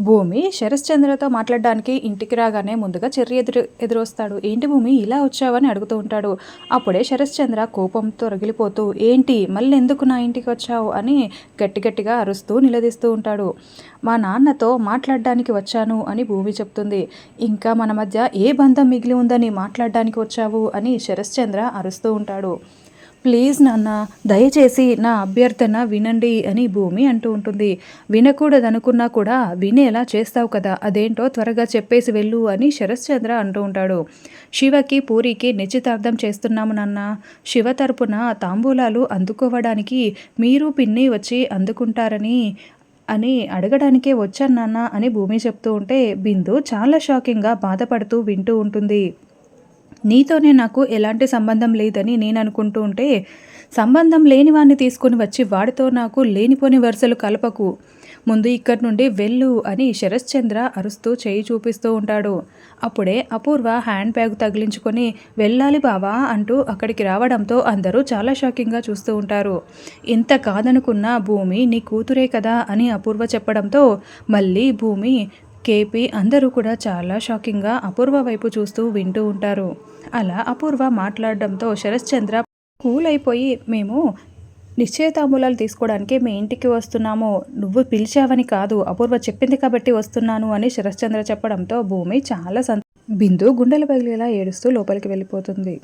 భూమి శరశ్చంద్రతో మాట్లాడడానికి ఇంటికి రాగానే ముందుగా చెర్రి ఎదురు ఎదురొస్తాడు. ఏంటి భూమి ఇలా వచ్చావని అడుగుతూ ఉంటాడు. అప్పుడే శరశ్చంద్ర కోపంతో రగిలిపోతూ ఏంటి మళ్ళీ ఎందుకు నా ఇంటికి వచ్చావు? అని గట్టి గట్టిగా అరుస్తూ నిలదీస్తూ ఉంటాడు. మా నాన్నతో మాట్లాడడానికి వచ్చాను అని భూమి చెప్తుంది. ఇంకా మన మధ్య ఏ బంధం మిగిలి ఉందని మాట్లాడడానికి వచ్చావు? అని శరశ్చంద్ర అరుస్తూ ఉంటాడు. ప్లీజ్ నాన్న దయచేసి నా అభ్యర్థన వినండి అని భూమి అంటూ ఉంటుంది. వినకూడదనుకున్నా కూడా వినేలా చేస్తావు కదా అదేంటో త్వరగా చెప్పేసి వెళ్ళు అని శరశ్చంద్ర అంటూ ఉంటాడు. శివకి పూరికి నిశ్చితార్థం చేస్తున్నాము నాన్న. శివ తరపున తాంబూలాలు అందుకోవడానికి మీరు పిన్ని వచ్చి అందుకుంటారని అని అడగడానికే వచ్చాను నాన్న అని భూమి చెప్తూ ఉంటే బిందు చాలా షాకింగ్గా బాధపడుతూ వింటూ ఉంటుంది. నీతోనే నాకు ఎలాంటి సంబంధం లేదని నేను అనుకుంటూ ఉంటే సంబంధం లేని వాడిని తీసుకొని వచ్చి వాడితో నాకు లేనిపోని వరుసలు కలపకు. ముందు ఇక్కడి నుండి వెళ్ళు అని శరశ్చంద్ర అరుస్తూ చేయి చూపిస్తూ ఉంటాడు. అప్పుడే అపూర్వ హ్యాండ్ బ్యాగ్ తగిలించుకొని వెళ్ళాలి బావా అంటూ అక్కడికి రావడంతో అందరూ చాలా షాకింగ్గా చూస్తూ ఉంటారు. ఇంత కాదనుకున్న భూమి నీ కూతురే కదా అని అపూర్వ చెప్పడంతో మళ్ళీ భూమి కేపీ అందరూ కూడా చాలా షాకింగ్గా అపూర్వ వైపు చూస్తూ వింటూ ఉంటారు. అలా అపూర్వ మాట్లాడడంతో శరశ్చంద్ర కూల్ అయిపోయి మేము నిశ్చయతాంబూలాలు తీసుకోవడానికి మీ ఇంటికి వస్తున్నాము. నువ్వు పిలిచావని కాదు అపూర్వ చెప్పింది కాబట్టి వస్తున్నాను అని శరశ్చంద్ర చెప్పడంతో భూమి చాలా సంత బిందు గుండెలు పగిలేలా ఏడుస్తూ లోపలికి వెళ్ళిపోతుంది.